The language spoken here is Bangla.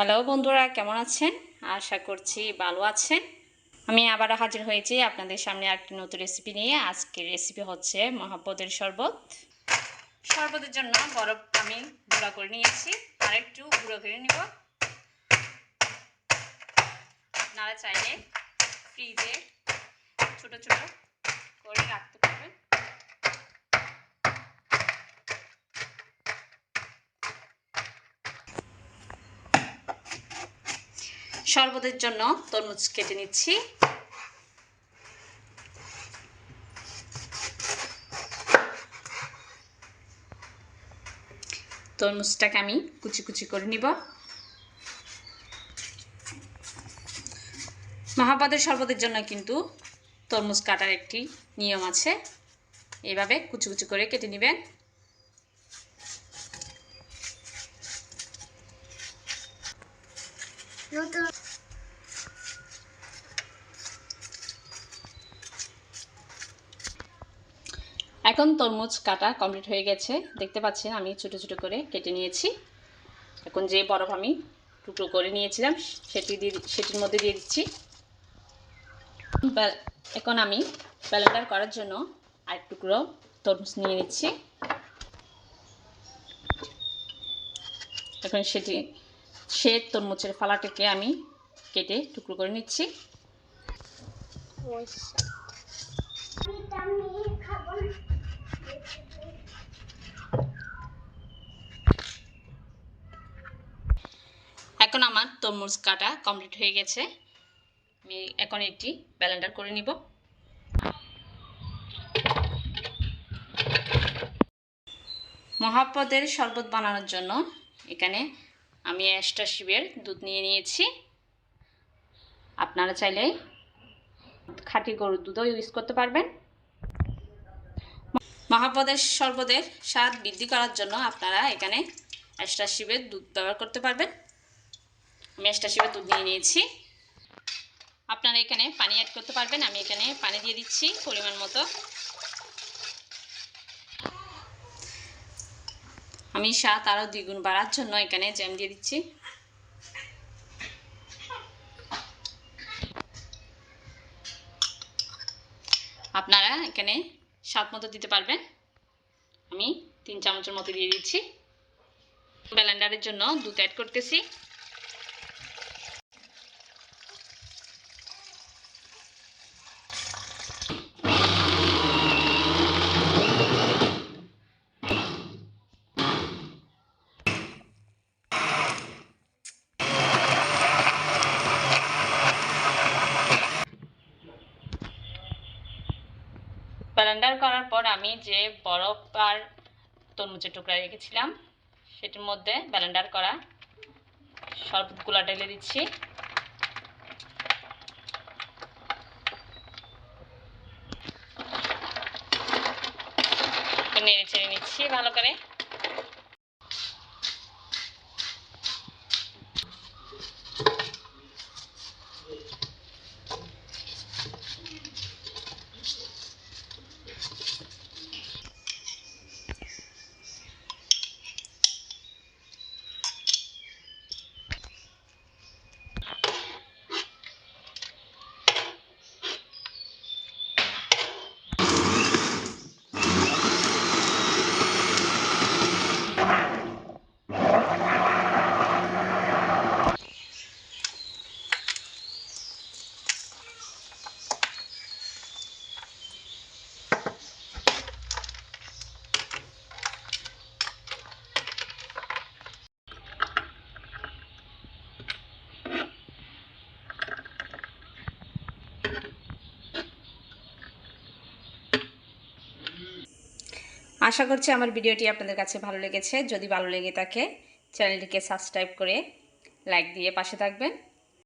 হ্যালো বন্ধুরা, কেমন আছেন? আশা করছি ভালো আছেন। আমি আবারও হাজির হয়েছি আপনাদের সামনে একটি নতুন রেসিপি নিয়ে। আজকের রেসিপি হচ্ছে মহাপদের শরবত। শরবতের জন্য বরফ আমি গুঁড়া করে নিয়েছি। আর একটু গুঁড়ো করে নিব। আপনারা চাইলে ফ্রিজে ছোট ছোট করে রাখতে পারবেন। শরবতের জন্য তরমুজ কেটে নিচ্ছি। তরমুজটাকে আমি কুচি কুচি করে নিব। মহাপাদের শরবতের জন্য কিন্তু তরমুজ কাটার একটি নিয়ম আছে। এভাবে কুচি কুচি করে কেটে নেবেন। নতুন এখন তরমুজ কাটা কমপ্লিট হয়ে গেছে। দেখতে পাচ্ছেন, আমি ছোট ছোট করে কেটে নিয়েছি। এখন যে বরফ আমি টুকরো করে নিয়েছিলাম, সেটি দিয়ে সেটির মধ্যে দিয়ে দিচ্ছি। এখন আমি ব্যালেন্ডার করার জন্য আর টুকরো তরমুজ নিয়ে নিচ্ছি। এখন সেটি সে তরমুজের ফালাটাকে আমি কেটে টুকরো করে নিচ্ছি। খাব না। এখন আমার তরমুজ কাটা কমপ্লিট হয়ে গেছে। আমি এখন এটি ব্যালেন্ডার করে নিব। মহাপদের শরবত বানানোর জন্য এখানে আমি এক্সট্রা শিবের দুধ নিয়ে নিয়েছি। আপনারা চাইলে খাঁটি গরুর দুধও ইউজ করতে পারবেন। মহাপদের শরবতের স্বাদ বৃদ্ধি করার জন্য আপনারা এখানে এক্সট্রা শিবের দুধ ব্যবহার করতে পারবেন। আমি এক্সট্রা শিবের দুধ নিয়ে নিয়েছি। আপনারা এখানে পানি অ্যাড করতে পারবেন। আমি এখানে পানি দিয়ে দিচ্ছি পরিমাণ মতো। আমি স্বাদ আরও দ্বিগুণ বাড়ার জন্য এখানে জ্যাম দিয়ে দিচ্ছি। আপনারা এখানে স্বাদ মতো দিতে পারবেন। আমি তিন চামচের মতো দিয়ে দিচ্ছি। ব্যালেন্ডারের জন্য দুধ অ্যাড করতেছি। ব্লেন্ডার করার পর আমি যে বরফ আর তরমুজের টুকরা রেখেছিলাম, সেটির মধ্যে ব্লেন্ডার করা শরবতগুলো ঢেলে দিচ্ছি। নেড়ে চেড়ে নিচ্ছি ভালো করে। আশা করছি আমার ভিডিওটি আপনাদের কাছে ভালো লেগেছে। যদি ভালো লেগে থাকে, চ্যানেলটিকে সাবস্ক্রাইব করে লাইক দিয়ে পাশে থাকবেন।